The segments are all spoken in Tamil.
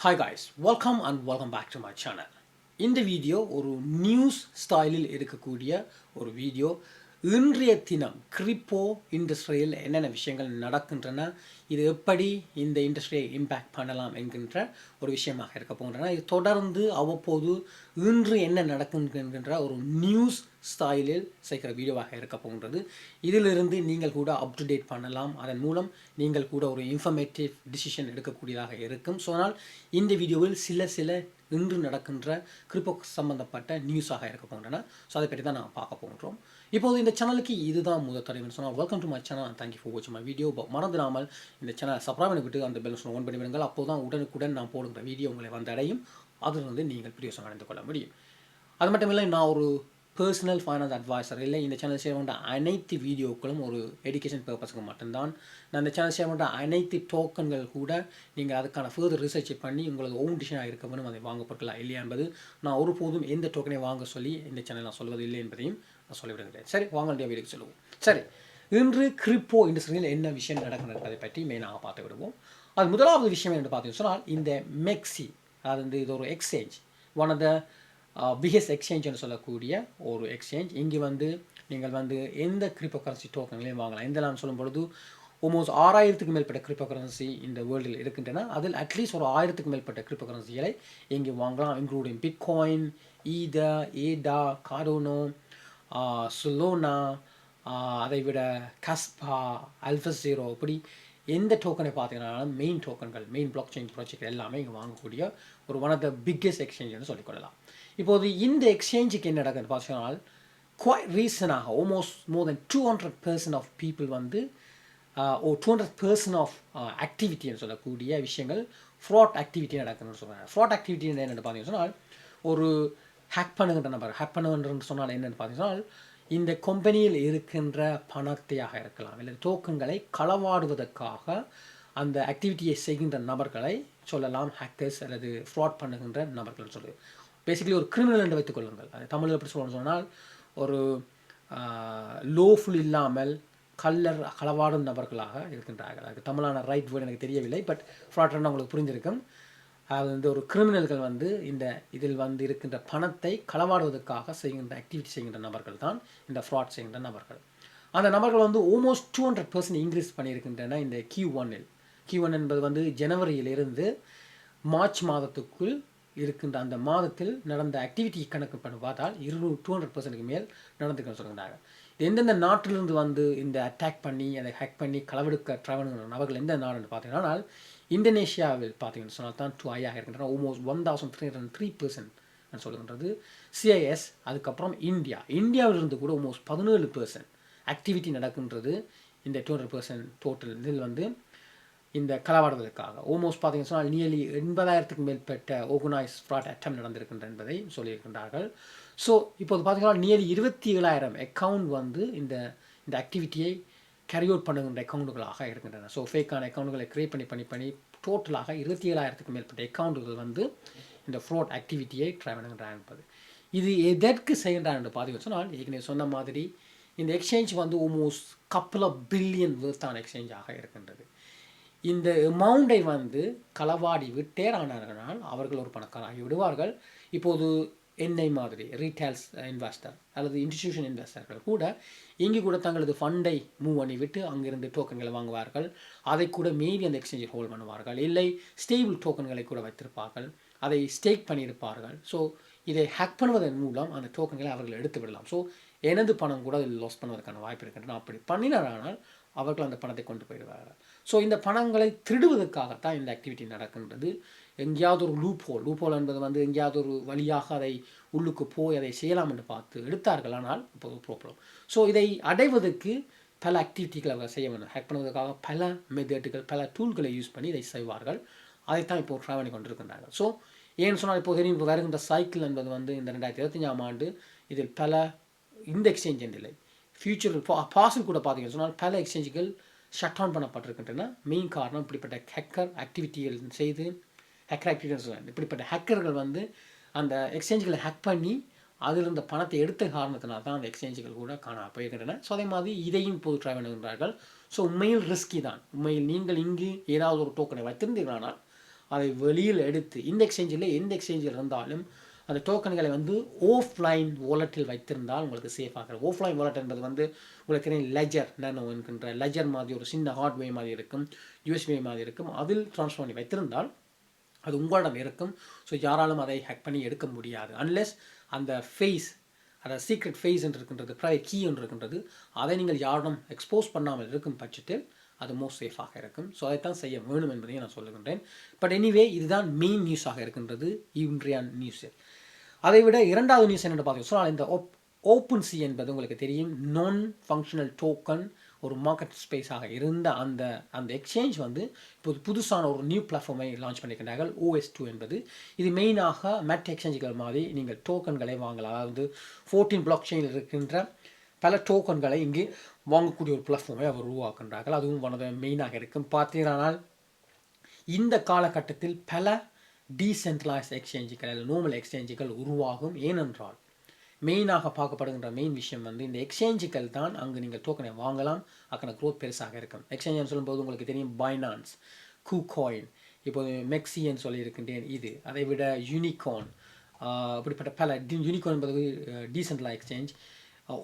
Hi guys welcome and welcome back to my channel இந்த வீடியோ ஒரு நியூஸ் ஸ்டைலில் இருக்கக்கூடிய ஒரு வீடியோ இன்றைய தினம் கிரிப்போ இண்டஸ்ட்ரியில் என்னென்ன விஷயங்கள் நடக்கின்றன இது எப்படி இந்த இண்டஸ்ட்ரியை இம்பேக்ட் பண்ணலாம் என்கின்ற ஒரு விஷயமாக இருக்க போகின்றன. இது தொடர்ந்து அவ்வப்போது இன்று என்ன நடக்குன்கின்ற ஒரு நியூஸ் ஸ்டைலில் சேர்க்குற வீடியோவாக இருக்க போகின்றது. இதிலிருந்து நீங்கள் கூட அப் டு டேட் பண்ணலாம். அதன் மூலம் நீங்கள் கூட ஒரு இன்ஃபர்மேட்டிவ் டிசிஷன் எடுக்கக்கூடியதாக இருக்கும். ஸோ அதனால் இந்த வீடியோவில் சில சில இன்று நடக்கின்ற கிரிப்போ சம்பந்தப்பட்ட நியூஸாக இருக்க போகின்றன. ஸோ அதை பற்றி தான் நான் பார்க்க போகின்றோம். இப்போது இந்த சேனலுக்கு இதுதான் முதல் தடவை சொன்னால் welcome to my channel thank you for வாட்சிங் மை வீடியோ மறந்துடாமல் இந்த சேனலை சப்ஸ்கிரைப் விட்டு அந்த பெல் ஓன் பண்ணி விடுங்கள். அப்போ தான் உடனுக்குடன் நான் போடுகிற வீடியோ உங்களை வந்தடையும். அதிலிருந்து நீங்கள் பிரயோசனம் அடைந்து கொள்ள முடியும். அது மட்டும் இல்லை நான் ஒரு பர்சனல் ஃபைனான்ஸ் அட்வைசர் இல்லை இந்த சேனல் ஷேர் பண்ணுற அனைத்து வீடியோக்களும் ஒரு எஜுகேஷன் பர்பஸுக்கு மட்டும்தான். நான் இந்த சேனல் ஷேர் பண்ணுற அனைத்து டோக்கன்கள் கூட நீங்கள் அதுக்கான ஃபர்தர் ரிசர்ச் பண்ணி உங்களுக்கு ஓன் டிஷனாக இருக்கணும் அதை வாங்கப்பட்டுலாம் இல்லையா என்பது நான் ஒருபோதும் எந்த டோக்கனை வாங்க சொல்லி இந்த சேனல் நான் சொல்வது இல்லை என்பதையும் நான் சொல்லிவிடுகிறேன். சரி வாங்க வேண்டிய வீடியோக்கு சொல்லுவோம். சரி இன்று கிரிப்போ இண்டஸ்ட்ரியில் என்ன விஷயம் நடக்கிறது பற்றி மெயினாக பார்த்து விடுவோம். அது முதலாவது விஷயம் என்று பார்த்தீங்கன்னு சொன்னால் இந்த மெக்ஸி அதாவது வந்து இது ஒரு exchange one of the biggest எக்ஸ்சேஞ்சுன்னு சொல்லக்கூடிய ஒரு எக்ஸ்சேஞ்ச் இங்கே வந்து நீங்கள் வந்து எந்த கிரிப்டோ கரன்சி டோக்கன்களையும் வாங்கலாம் எந்தெல்லாம் சொல்லும் பொழுது ஆல்மோஸ்ட் ஆறாயிரத்துக்கு மேற்பட்ட கிரிப்டோ கரன்சி இந்த வேர்ல்டில் இருக்கின்றன. அதில் அட்லீஸ்ட் ஒரு ஆயிரத்துக்கு மேற்பட்ட கிரிப்டோ கரன்சிகளை இங்கே வாங்கலாம் இன்க்ளூடிங் பிட்காயின் ஈதா ஏடா கார்டோனோ சுலோனா அதை விட கஸ்பா அல்ஃபஸீரோ இப்படி எந்த டோக்கனை பார்த்தீங்கனாலும் மெயின் டோக்கன்கள் மெயின் பிளாக் செயின் ப்ராஜெக்ட் எல்லாமே இங்கே வாங்கக்கூடிய ஒரு ஒன் ஆஃப் த பிக்கெஸ்ட் எக்ஸ்சேஞ்சுன்னு சொல்லிக்கொள்ளலாம் இப்போது இந்த எக்ஸ்சேஞ்சுக்கு என்ன நடக்குது பார்த்தீங்கன்னா குவாய்ட் ரீசனாக almost more than two hundred percent of people வந்து ஓ டூ ஹண்ட்ரட் பர்சன்ட் ஆஃப் ஆக்டிவிட்டின்னு சொல்லக்கூடிய விஷயங்கள் ஃப்ராட் ஆக்டிவிட்டி நடக்குதுன்னு சொல்கிறாங்க ஃப்ராட் ஆக்டிவிட்டி என்னென்னு பார்த்தீங்கன்னு சொன்னால் ஒரு ஹேக் பண்ணுகின்ற நபர் ஹேக் பண்ணுகின்றன்னு சொன்னால் என்னென்னு பார்த்தீங்கன்னா இந்த கம்பெனியில் இருக்கின்ற பணத்தையாக இருக்கலாம் இல்லை டோக்கன்களை களவாடுவதற்காக அந்த ஆக்டிவிட்டியை செய்கின்ற நபர்களை சொல்லலாம் ஹேக்கர்ஸ் அல்லது ஃப்ராட் பண்ணுகின்ற நபர்கள் சொல்லுது பேசிக்கலி ஒரு கிரிமினல் என்று வைத்துக் கொள்ளுங்கள். அது தமிழில் எப்படி சொல்லணும்னு சொன்னால் ஒரு லோஃபுல் இல்லாமல் கல்லர் களவாடும் நபர்களாக இருக்கின்றார்கள். அதுக்கு தமிழான ரைட் வேர்டு எனக்கு தெரியவில்லை பட் ஃப்ராட்ரன் உங்களுக்கு புரிஞ்சிருக்கும் அது வந்து ஒரு கிரிமினல்கள் வந்து இந்த இதில் வந்து இருக்கின்ற பணத்தை களவாடுவதற்காக செய்கின்ற ஆக்டிவிட்டி செய்கின்ற நபர்கள் தான் இந்த ஃப்ராட் செய்கின்ற நபர்கள். அந்த நபர்கள் வந்து almost two hundred percent increase பண்ணியிருக்கின்றன இந்த கியூ ஒன்னில் கியூ ஒன் என்பது வந்து ஜனவரியிலிருந்து மார்ச் மாதத்துக்குள் இருக்கின்ற அந்த மாதத்தில் நடந்த ஆக்டிவிட்டி கணக்கு பண்ணி பார்த்தால் இருநூறு டூ ஹண்ட்ரட் பர்சன்ட்டுக்கு மேல் நடந்துக்கன்னு சொல்கிறாங்க எந்தெந்த நாட்டிலிருந்து வந்து இந்த அட்டாக் பண்ணி அதை ஹேக் பண்ணி களவெடுக்க ட்ராவல் நபர்கள் எந்த நாடுன்னு பார்த்தீங்கன்னா இந்தோனேஷியாவில் பார்த்தீங்கன்னு சொன்னால் தான் டூ ஐயாக இருக்கின்றன. Almost one thousand three hundred three percent சொல்லுகின்றது. சிஐஎஸ் அதுக்கப்புறம் இந்தியா. இந்தியாவிலிருந்து கூட ஆல்மோஸ்ட் பதினேழு பர்சன்ட் ஆக்டிவிட்டி நடக்கின்றது. இந்த டூ ஹண்ட்ரட் பர்சன்ட் டோட்டல் இதில் வந்து இந்த களவாடுவதற்காக ஆல்மோஸ்ட் பார்த்தீங்கன்னு சொன்னால் நியர்லி எண்பதாயிரத்துக்கு மேற்பட்ட ஓர்கனைஸ் ஃப்ராட் அட்டம் நடந்திருக்கின்ற என்பதை சொல்லியிருக்கின்றார்கள். ஸோ இப்போது பார்த்தீங்கன்னா நியர்லி இருபத்தி ஏழாயிரம் அக்கவுண்ட் வந்து இந்த இந்த ஆக்டிவிட்டியை கேரி அவுட் பண்ணுகின்ற அக்கௌண்ட்டுகளாக இருக்கின்றன. ஸோ ஃபேக்கான அக்கௌண்ட்டுகளை க்ரியேட் பண்ணி பண்ணி பண்ணி டோட்டலாக இருபத்தி ஏழாயிரத்துக்கு மேற்பட்ட அக்கௌண்ட்டுகள் வந்து இந்த ஃப்ராட் ஆக்டிவிட்டியை ட்ரை பண்ணுகின்றன என்பது. இது எதற்கு செய்கின்றான் என்று பார்த்தீங்கன்னு சொன்னால் ஏற்கனவே சொன்ன மாதிரி இந்த எக்ஸ்சேஞ்ச் வந்து ஆல்மோஸ்ட் கப்பல் ஆஃப் பில்லியன் வேர்த்தான எக்ஸ்சேஞ்சாக இருக்கின்றது. இந்த அமௌண்டை வந்து களவாடி விட்டேரானார்கள் அவர்கள் ஒரு பணக்காராகி விடுவார்கள் இப்போது என்னை மாதிரி ரீட்டைல்ஸ் இன்வெஸ்டர் அல்லது இன்ஸ்டிடியூஷன் இன்வெஸ்டர்கள் கூட இங்கே கூட தங்களது ஃபண்டை மூவ் பண்ணி விட்டு அங்கிருந்து டோக்கன்களை வாங்குவார்கள். அதை கூட மீதி அந்த எக்ஸ்சேஞ்சில் ஹோல்ட் பண்ணுவார்கள். இல்லை ஸ்டேபிள் டோக்கன்களை கூட வைத்திருப்பார்கள். அதை ஸ்டேக் பண்ணியிருப்பார்கள். ஸோ இதை ஹேக் பண்ணுவதன் மூலம் அந்த டோக்கன்களை அவர்கள் எடுத்து விடலாம். ஸோ எனது பணம் கூட அதில் லாஸ் பண்ணுவதற்கான வாய்ப்பு இருக்கின்றன. அப்படி பண்ணினாரானால் அவர்கள் அந்த பணத்தை கொண்டு போயிடுவார்கள். ஸோ இந்த பணங்களை திருடுவதற்காகத்தான் இந்த ஆக்டிவிட்டி நடக்கின்றது. எங்கேயாவது ஒரு லூப் ஹோல் லூப் ஹோல் என்பது வந்து எங்கேயாவது ஒரு வழியாக அதை உள்ளுக்கு போய் அதை செய்யலாம் என்று பார்த்து எடுத்தார்கள். ஆனால் இப்போ ப்ராப்ளம் ஸோ இதை அடைவதற்கு பல ஆக்டிவிட்டிகளை அவங்க செய்ய வேண்டும். ஹேக் பண்ணுவதற்காக பல மெத்தட்டுகள் பல டூல்களை யூஸ் பண்ணி இதை செய்வார்கள். அதைத்தான் இப்போ ட்ரை பண்ணி கொண்டிருக்கின்றார்கள். ஸோ ஏன்னு சொன்னால் இப்போ தெரியும் இப்போ வருகின்ற சைக்கிள் என்பது வந்து இந்த ரெண்டாயிரத்தி இருபத்தஞ்சாம் ஆண்டு இதில் பல இந்த எக்ஸ்சேஞ்ச் இல்லை ஃபியூச்சர் பாசில் கூட பார்த்தீங்கன்னு சொன்னால் பல எக்ஸ்சேஞ்சுகள் ஷட் ஆன் பண்ணப்பட்டிருக்கின்றன. மெயின் காரணம் இப்படிப்பட்ட ஹேக்கர் ஆக்டிவிட்டிகள் செய்து ஹேக்கர் ஆக்டிவிட்டின்னு இப்படிப்பட்ட ஹேக்கர்கள் வந்து அந்த எக்ஸ்சேஞ்சுகளை ஹேக் பண்ணி அதில் இருந்த பணத்தை எடுத்த காரணத்தினால் தான் அந்த எக்ஸ்சேஞ்சுகள் கூட காண போயிருக்கின்றன ஸோ அதே மாதிரி இதையும் பொது ட்ராவல் ஸோ உண்மையில் ரிஸ்கி தான். உண்மையில் நீங்கள் இங்கு ஏதாவது ஒரு டோக்கனை வைத்திருந்தீர்களானால் அதை வெளியில் எடுத்து இந்த எக்ஸ்சேஞ்சில் எந்த எக்ஸ்சேஞ்சில் இருந்தாலும் அந்த டோக்கன்களை வந்து ஆஃப்லைன் வாலெட்டில் வைத்திருந்தால் உங்களுக்கு சேஃப் ஆகிறது ஆஃப்லைன் வாலெட் என்பது வந்து உங்களுக்கு தெரியும் லெஜர் நானோ என்கின்ற லெஜர் மாதிரி ஒரு சின்ன ஹார்ட்வே மாதிரி இருக்கும் யூஎஸ்பி மாதிரி இருக்கும். அதில் ட்ரான்ஸ்ஃபர் பண்ணி வைத்திருந்தால் அது உங்களிடம் இருக்கும். ஸோ யாராலும் அதை ஹேக் பண்ணி எடுக்க முடியாது. அன்லெஸ் அந்த ஃபேஸ் அதாவது சீக்ரெட் ஃபேஸ் என்று இருக்கின்றது ப்ரைவேட் கீ என்று இருக்கின்றது அதை நீங்கள் யாரிடம் எக்ஸ்போஸ் பண்ணாமல் இருக்கும் பட்சத்தில் அது மோஸ்ட் சேஃபாக இருக்கும். ஸோ அதைத்தான் செய்ய வேணும் என்பதையும் நான் சொல்லுகின்றேன். பட் எனிவே இதுதான் மெயின் நியூஸாக இருக்கின்றது இன்றைய நியூஸில் அதை விட இரண்டாவது நியூஸ் என்னென்னு பார்த்தீங்கன்னா இந்த ஓப் ஓப்பன் சி என்பது உங்களுக்கு தெரியும். நான் ஃபங்க்ஷனல் டோக்கன் ஒரு மார்க்கெட் ஸ்பேஸாக இருந்த அந்த அந்த எக்ஸ்சேஞ்ச் வந்து இப்போது புதுசான ஒரு நியூ பிளாட்ஃபார்மை லான்ச் பண்ணியிருக்கிறார்கள் ஓஎஸ் டூ என்பது. இது மெயினாக மெட் எக்ஸ்சேஞ்சுகள் மாதிரி நீங்கள் டோக்கன்களை வாங்கலாம். அதாவது ஃபோர்டீன் பிளாக் செயினில் இருக்கின்ற பல டோக்கன்களை இங்கு வாங்கக்கூடிய ஒரு பிளாட்ஃபார்மை அவர் உருவாக்குன்றார்கள். அதுவும் ஒன் மெயினாக இருக்கும். பார்த்தீங்கன்னால் இந்த காலகட்டத்தில் பல டீசென்ட்ரலைஸ் எக்ஸ்சேஞ்சுகள் நோமல் எக்ஸ்சேஞ்சுகள் உருவாகும். ஏனென்றால் மெயினாக பார்க்கப்படுகின்ற மெயின் விஷயம் வந்து இந்த எக்ஸ்சேஞ்சுகள் தான் அங்கு நீங்கள் டோக்கனை வாங்கலாம். அக்கன க்ரோத் பெருசாக இருக்கும். எக்ஸ்சேஞ்சுன்னு சொல்லும்போது உங்களுக்கு தெரியும் பைனான்ஸ் கூகாயின் இப்போது மெக்சின்னு சொல்லியிருக்கின்றேன் இது. அதை விட யூனிகான் அப்படிப்பட்ட பல யூனிகான் என்பது டீசென்ட்லா எக்ஸ்சேஞ்ச்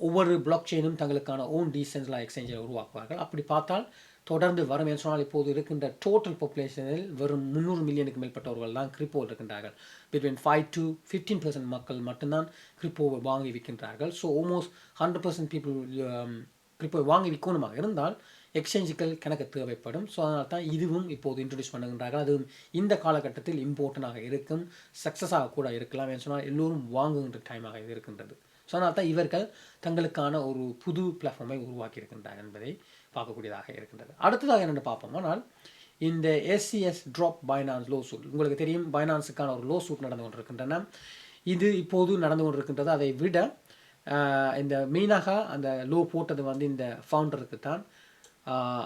ஒவ்வொரு பிளாக் செயினும் தங்களுக்கான ஓன் டீசென்ட்லா எக்ஸ்சேஞ்சை உருவாக்குவார்கள். அப்படி பார்த்தால் தொடர்ந்து வரும் என்று சொன்னால் இப்போது இருக்கின்ற டோட்டல் பாப்புலேஷனில் வெறும் முந்நூறு மில்லியனுக்கு மேற்பட்டவர்கள் தான் கிரிப்போவில் இருக்கின்றார்கள். Between five to fifteen percent மக்கள் மட்டும்தான் கிரிப்போவை வாங்கி விற்கின்றார்கள். So almost hundred percent people கிரிப்போவை வாங்கி விற்கணுமாக இருந்தால் எக்ஸ்சேஞ்சுகள் கணக்கு தேவைப்படும். ஸோ அதனால் தான் இதுவும் இப்போது இன்ட்ரடியூஸ் பண்ணுகின்றார்கள். அதுவும் இந்த காலகட்டத்தில் இம்பார்ட்டண்ட்டாக இருக்கும் சக்ஸஸாக கூட இருக்கலாம் என்று சொன்னால் எல்லோரும் வாங்குகின்ற டைமாக இது இருக்கின்றது. ஸோ அதனால் தான் இவர்கள் தங்களுக்கான ஒரு புது பிளாட்ஃபார்மை உருவாக்கி இருக்கின்றார்கள் என்பதை பார்க்கக்கூடியதாக இருக்கின்றது. அடுத்ததாக என்னென்னு பார்ப்போம். ஆனால் இந்த SCS drop finance lawsuit உங்களுக்கு தெரியும் பைனான்ஸுக்கான ஒரு லோ சூட் நடந்து கொண்டிருக்கின்றன. இது இப்போது நடந்து கொண்டிருக்கின்றது. அதை விட இந்த மெயினாக அந்த லோ போட்டது வந்து இந்த ஃபவுண்டருக்கு தான்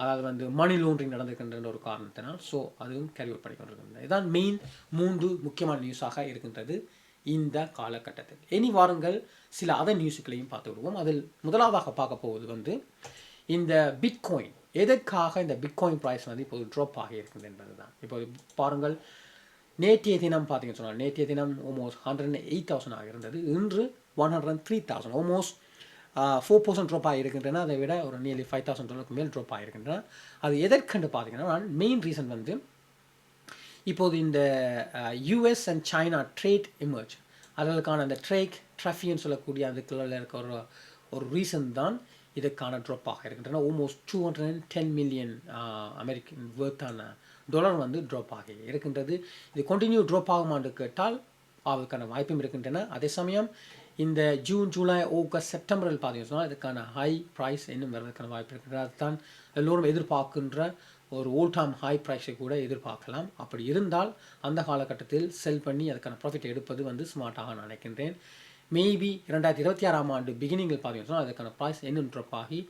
அதாவது வந்து மணி லோன்றிங் நடந்திருக்கின்ற ஒரு காரணத்தினால் ஸோ அதுவும் கேரி அவுட் பண்ணி கொண்டிருக்கின்றன இதுதான் மெயின் மூன்று முக்கியமான நியூஸாக இருக்கின்றது. இந்த காலகட்டத்தில். இனி வாருங்கள் சில அதர் நியூஸுகளையும் பார்த்து விடுவோம். அதில் முதலாவதாக பார்க்க போவது வந்து இந்த பிட்காயின் எதற்காக இந்த பிட்காயின் ப்ரைஸ் வந்து இப்போது ட்ராப் ஆகி இருக்குது என்பது தான் இப்போது பாருங்கள் நேற்றைய தினம் பார்த்தீங்கன்னு சொன்னால் நேற்றைய தினம் almost hundred and eight thousand ஆக இருந்தது. இன்று one hundred and three thousand almost four percent drop ஆகிருக்கின்றன அதை விட ஒரு நியர்லி ஃபைவ் தௌசண்ட் டாலருக்கு மேல் ட்ராப் ஆகிருக்கின்றன அது எதற்கென்று பார்த்தீங்கன்னா மெயின் ரீசன் வந்து இப்போது இந்த US and China trade emerge அதற்கான அந்த ட்ரேக் ட்ரஃபின்னு சொல்லக்கூடிய அதுக்குள்ள இருக்க ஒரு ஒரு ரீசன் தான் இதுக்கான ட்ராப் ஆக இருக்கின்றன. Almost two hundred and ten million American வேர்த்தான dollar வந்து ட்ராப் ஆகி இருக்கின்றது. இது கண்டினியூ ட்ராப் ஆகுமான்னு கேட்டால் அதுக்கான வாய்ப்பும் இருக்கின்றன. அதே சமயம் இந்த ஜூன் ஜூலை ஆகஸ்ட் செப்டம்பரில் பார்த்தீங்கன்னா இதுக்கான ஹை ப்ரைஸ் இன்னும் வர்றதுக்கான வாய்ப்பு இருக்கின்றது. அதுதான் எல்லோரும் எதிர்பார்க்கின்ற ஒரு ஓல் டைம் ஹாய் ப்ரைஸை கூட எதிர்பார்க்கலாம். அப்படி இருந்தால் அந்த காலகட்டத்தில் செல் பண்ணி அதுக்கான ப்ராஃபிட் எடுப்பது வந்து ஸ்மார்ட்டாக நான் நினைக்கின்றேன். மேபி இரண்டாயிரத்தி இருபத்தி ஆறாம் ஆண்டு பிகினிங்கில் பார்த்தீங்கன்னா அதுக்கான ப்ரைஸ் இன்னும் ட்ராப் ஆகி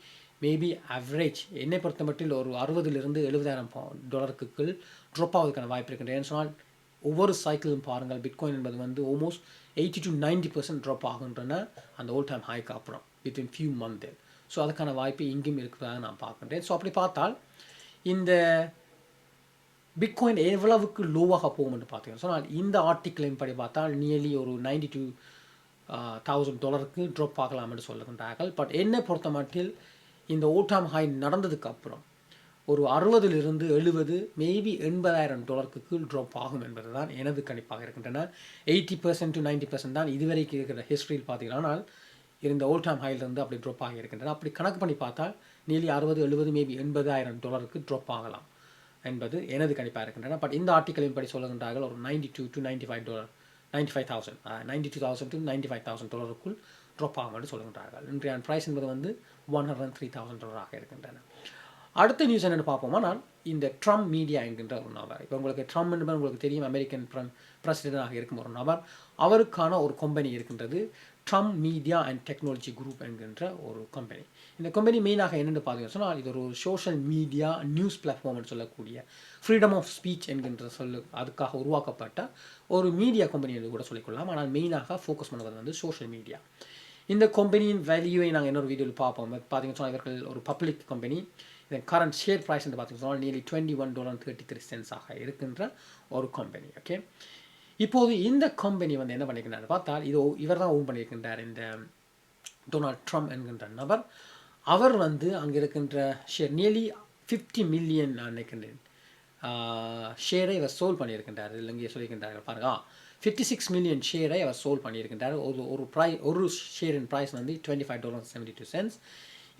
மேபி ஆவரேஜ் என்னை பொறுத்த மட்டும் ஒரு அறுபதுலேருந்து எழுபதாயிரம் டாலருக்கு ட்ராப் ஆவதற்கான வாய்ப்பு இருக்கின்றேன் சொன்னால் ஒவ்வொரு சைக்கிளும் பாருங்கள் பிட்காயின் என்பது வந்து almost eighty to ninety percent drop ஆகுன்றன அந்த ஓல் டைம் ஹைக்கு அப்புறம் வித்தின் ஃபியூ மந்த் ஸோ அதுக்கான வாய்ப்பு இங்கேயும் இருக்கிறதாக நான் பார்க்குறேன் ஸோ அப்படி பார்த்தால் இந்த பிட்காயின் எவ்வளவுக்கு லோவாக போகும்னு பார்த்தீங்கன்னா சொன்னால் இந்த ஆர்டிக்கிளின் படி பார்த்தால் நியர்லி ஒரு நைன்டி டூ தௌசண்ட் டாலருக்கு ட்ராப் ஆகலாம் என்று சொல்லுகின்றார்கள். பட் என்னை பொறுத்த மட்டில் இந்த ஓட்டாம் ஹை நடந்ததுக்கு அப்புறம் ஒரு அறுபதிலிருந்து எழுபது மேபி எண்பதாயிரம் டாலருக்கு கீழ் ட்ராப் ஆகும் என்பது தான் எனது கணிப்பாக இருக்கின்றன. Eighty percent to ninety percent தான் இதுவரைக்கும் இருக்கிற ஹிஸ்ட்ரியில் பார்த்தீங்கன்னா இருந்த ஓல்ட் டைம் ஹைலிருந்து அப்படி ட்ராப் ஆகி இருக்கின்றன அப்படி கணக்கு பண்ணி பார்த்தால் நியர்லி அறுபது எழுபது மேபி எண்பதாயிரம் டாலருக்கு ட்ராப் ஆகலாம் என்பது எனது கணிப்பாக இருக்கின்றன. பட் இந்த ஆர்டிக்கலின் படி சொல்லுகின்றார்கள் ஒரு ninety two to ninety five dollar ninety five thousand ninety two thousand to ninety five thousand டாலருக்குள் drop ஆகும் என்று சொல்கின்றார்கள் இன்றைய ப்ரைஸ் என்பது வந்து ஒன் ஹண்ட்ரட் த்ரீ தௌசண்ட் டாலராக இருக்கின்றன. அடுத்த நியூஸ் என்னென்னு பார்ப்போமானால் இந்த ட்ரம்ப் மீடியா என்கின்ற ஒரு நபர். இப்போ உங்களுக்கு ட்ரம்ப் என்பது உங்களுக்கு தெரியும் அமெரிக்கன் ப்ரம் பிரசிடென்டாக இருக்கும் ஒரு நபர். அவருக்கான ஒரு கம்பெனி இருக்கின்றது. Trump Media and Technology Group என்கின்ற ஒரு கம்பெனி இந்த கம்பெனி மெயினாக என்னென்னு பார்த்தீங்கன்னா சொன்னால் இது ஒரு சோஷியல் மீடியா நியூஸ் பிளாட்ஃபார்ம்னு சொல்லக்கூடிய ஃப்ரீடம் ஆஃப் ஸ்பீச் என்கின்ற சொல்லு அதுக்காக உருவாக்கப்பட்ட ஒரு மீடியா கம்பெனி என்று கூட சொல்லிக்கொள்ளலாம். ஆனால் மெயினாக ஃபோக்கஸ் பண்ணுவது வந்து சோஷியல் மீடியா இந்த கம்பெனியின் வேல்யூவை நாங்கள் இன்னொரு வீடியோவில் பார்ப்போம். பார்த்தீங்கன்னா சொன்னால் இவர்கள் ஒரு பப்ளிக் கம்பெனி இதன் கரண்ட் ஷேர் ப்ரைஸ் என்று பார்த்தீங்கன்னா nearly twenty one dollar thirty three சென்ஸாக இருக்கின்ற ஒரு கம்பெனி ஓகே இப்போது இந்த கம்பெனி வந்து என்ன பண்ணியிருக்கிறார் பார்த்தால் இது இவர் தான் ஓன் பண்ணியிருக்கின்றார் இந்த டொனால்ட் ட்ரம்ப் என்கின்ற நபர். அவர் வந்து அங்கே இருக்கின்ற ஷேர் நியர்லி ஃபிஃப்டி மில்லியன் நான் நினைக்கின்றேன். ஷேரை இவர் சோல் பண்ணியிருக்கின்றார் இங்கே சொல்லியிருக்கின்றார்கள். பாருங்க ஃபிஃப்டி சிக்ஸ் மில்லியன் ஷேரை அவர் சோல் பண்ணியிருக்கின்றார் ஒரு ஒரு ப்ரை ஒரு ஷேரின் ப்ரைஸ் வந்து twenty five dollar seventy two cents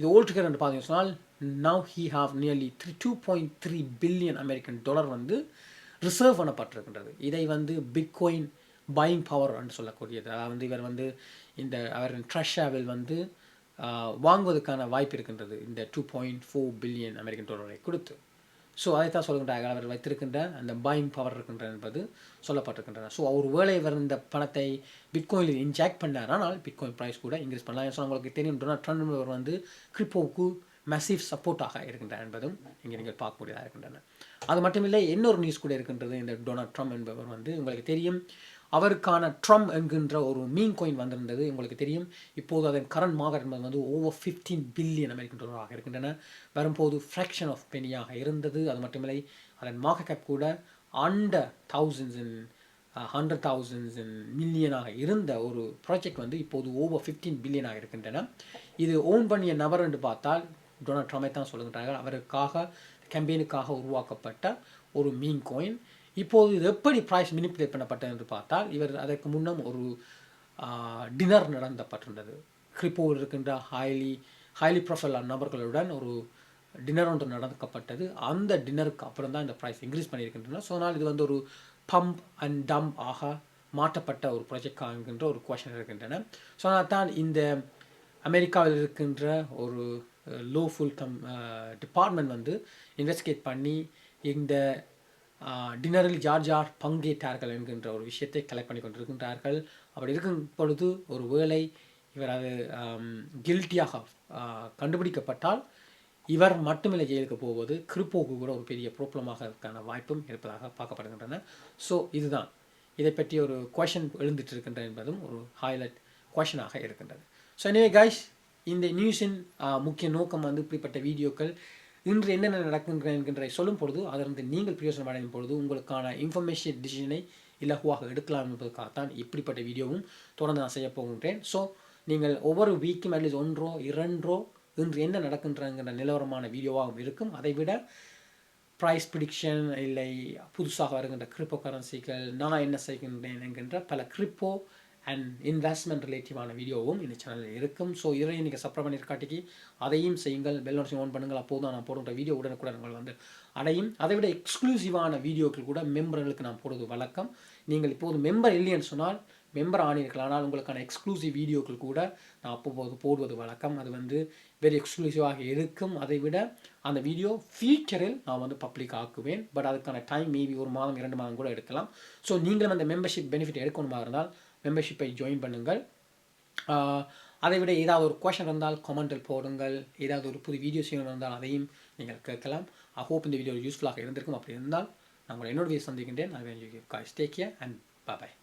இது ஓல்டுகர் என்று பார்த்தீங்கன்னு சொன்னால் now he have nearly three two point three billion American dollar வந்து ரிசர்வ் பண்ணப்பட்டிருக்கின்றது. இதை வந்து பிட்கோயின் பையிங் பவர் என்று சொல்லக்கூடியது. அதாவது வந்து இவர் வந்து இந்த அவரின் ட்ரெஷாவில் வந்து வாங்குவதற்கான வாய்ப்பு இருக்கின்றது. இந்த two point four billion American டாலரை கொடுத்து. ஸோ அதைத்தான் சொல்கின்றார்கள் அவர் வைத்திருக்கின்ற அந்த பாயிங் பவர் இருக்கின்ற என்பது சொல்லப்பட்டிருக்கின்றன. ஸோ அவர் வேலை இவர் இந்த பணத்தை பிட்காயினில் இன்ஜெக்ட் பண்ணார். ஆனால் பிட்காயின் ப்ரைஸ் கூட இன்க்ரீஸ் பண்ணலாம். ஸோ உங்களுக்கு தெரியும் டொனால்ட் ட்ரம்ப் வந்து கிரிப்போவுக்கு மெசிவ் சப்போர்ட்டாக இருக்கின்றன என்பதும் இங்கே நீங்கள் பார்க்கக்கூடியதாக இருக்கின்றன. அது மட்டுமில்லை இன்னொரு நியூஸ் கூட இருக்கின்றது. இந்த டொனால்ட் ட்ரம்ப் என்பவர் வந்து உங்களுக்கு தெரியும். அவருக்கான ட்ரம் என்கின்ற ஒரு மீன் கோயின் வந்திருந்தது. உங்களுக்கு தெரியும். இப்போது அதன் கரண்ட் மார்க்கெட் என்பது வந்து ஓவர் ஃபிஃப்டீன் பில்லியன் அமெரிக்கன் டாலராக இருக்கின்றன. வரும்போது ஃப்ராக்ஷன் ஆஃப் பெனியாக இருந்தது. அது மட்டுமில்லை அதன் மார்க்கெட் கேப் கூட under thousands in hundred thousands in மில்லியனாக இருந்த ஒரு ப்ராஜெக்ட் வந்து இப்போது ஓவர் ஃபிஃப்டீன் பில்லியனாக இருக்கின்றன. இது ஓன் பண்ணிய நபர் என்று பார்த்தால் டொனால்ட் ட்ரம்பை தான் சொல்லுகின்றார்கள் அவருக்காக கேம்பெயினுக்காக உருவாக்கப்பட்ட ஒரு மீன் கோயின் இப்போது இது எப்படி ப்ரைஸ் மினிப்புலேட் பண்ணப்பட்டது என்று பார்த்தால் இவர் அதற்கு முன்னம் ஒரு டின்னர் நடந்தப்பட்டிருந்தது. கிரிப்போர் இருக்கின்ற ஹைலி ஹைலி ப்ரொஃபைல் நபர்களுடன் ஒரு டின்னர் ஒன்று நடக்கப்பட்டது. அந்த டின்னருக்கு அப்புறம் தான் இந்த ப்ரைஸ் இன்க்ரீஸ் பண்ணியிருக்கின்றன ஸோ அதனால் இது வந்து ஒரு பம்ப் அண்ட் டம்ப் ஆக மாற்றப்பட்ட ஒரு ப்ராஜெக்ட் என்கின்ற ஒரு கொஷன் இருக்கின்றன. ஸோ அதனால் தான் இந்த அமெரிக்காவில் இருக்கின்ற ஒரு லோ ஃபுல் கம் டிபார்ட்மெண்ட் வந்து இன்வெஸ்டிகேட் பண்ணி இந்த டின்னரில் யார் யார் பங்கேற்றார்கள் என்கின்ற ஒரு விஷயத்தை கலெக்ட் பண்ணி கொண்டிருக்கின்றார்கள். அப்படி இருக்கும் பொழுது ஒரு வேளை இவர் அது கில்ட்டியாக கண்டுபிடிக்கப்பட்டால் இவர் மட்டுமில்லை ஜெயிலுக்கு போவது கிருப்போக்கு கூட ஒரு பெரிய ப்ராப்ளமாக இருக்கான வாய்ப்பும் இருப்பதாக பார்க்கப்படுகின்றன. ஸோ இதுதான். இதை பற்றி ஒரு கொஷன் எழுந்துட்டு இருக்கின்ற என்பதும் ஒரு ஹைலைட் கொஷனாக இருக்கின்றது. ஸோ எனவே கைஸ் இந்த நியூஸின் முக்கிய நோக்கம் வந்து இப்படிப்பட்ட வீடியோக்கள் இன்று என்னென்ன நடக்கின்றன என்கின்ற சொல்லும் பொழுது அதிலிருந்து நீங்கள் பிரயோசனம் அடையும் பொழுது உங்களுக்கான இன்ஃபர்மேஷன் டிசிஷனை இலகுவாக எடுக்கலாம் என்பதற்காகத்தான் இப்படிப்பட்ட வீடியோவும் தொடர்ந்து நான் செய்ய போகின்றேன். ஸோ நீங்கள் ஒவ்வொரு வீக்கும் அட்லீஸ்ட் ஒன்றோ இரண்டோ இன்று என்ன நடக்கின்றங்கிற நிலவரமான வீடியோவாகவும் இருக்கும். அதை விட ப்ரைஸ் ப்ரிடிக்ஷன் இல்லை புதுசாக வருகின்ற கிரிப்போ கரன்சிகள் நான் என்ன செய்கின்றேன் என்கின்ற பல கிரிப்போ அண்ட் இன்வெஸ்ட்மெண்ட் ரிலேட்டிவான வீடியோவும் இந்த சேனலில் இருக்கும். ஸோ இதை நீங்கள் சப்ஸ்கிரைப் பண்ணியிருக்காட்டிக்கு அதையும் செய்யுங்கள். பெல் நோட்டிஃபிகேஷன் ஓன் பண்ணுங்கள். அப்போது தான் நான் போடுற வீடியோ உடனுக்குடன் உங்கள் வந்து அடையும். அதை விட எக்ஸ்க்ளூசிவான வீடியோக்கள் கூட மெம்பர்களுக்கு நான் போடுவது வழக்கம். நீங்கள் இப்போது மெம்பர் இல்லைன்னு சொன்னால் மெம்பர் ஆனிருக்கலாம் ஆனால் உங்களுக்கான எக்ஸ்க்ளூசிவ் வீடியோக்கள் கூட நான் அப்போது போடுவது வழக்கம். அது வந்து வெரி எக்ஸ்க்ளூசிவாக இருக்கும். அதை விட அந்த வீடியோ ஃபியூச்சரில் நான் வந்து பப்ளிக் ஆக்குவேன். பட் அதுக்கான டைம் மேபி ஒரு மாதம் இரண்டு மாதம் கூட எடுக்கலாம். ஸோ நீங்களும் அந்த மெம்பர்ஷிப் பெனிஃபிட் எடுக்கணுமா இருந்தால் மெம்பர்ஷிப்பை ஜாயின் பண்ணுங்கள். அதை விட ஏதாவது ஒரு கொஷன் இருந்தால் கமெண்டில் போடுங்கள். ஏதாவது ஒரு புது வீடியோ செய்யணும் இருந்தால் அதையும் நீங்கள் கேட்கலாம். ஐ ஹோப் இந்த வீடியோ யூஸ்ஃபுல்லாக இருந்திருக்கும். அப்படி இருந்தால் நான் உங்களை என்னோட வீடியோ சந்திக்கின்றேன். நான் will guys take care and bye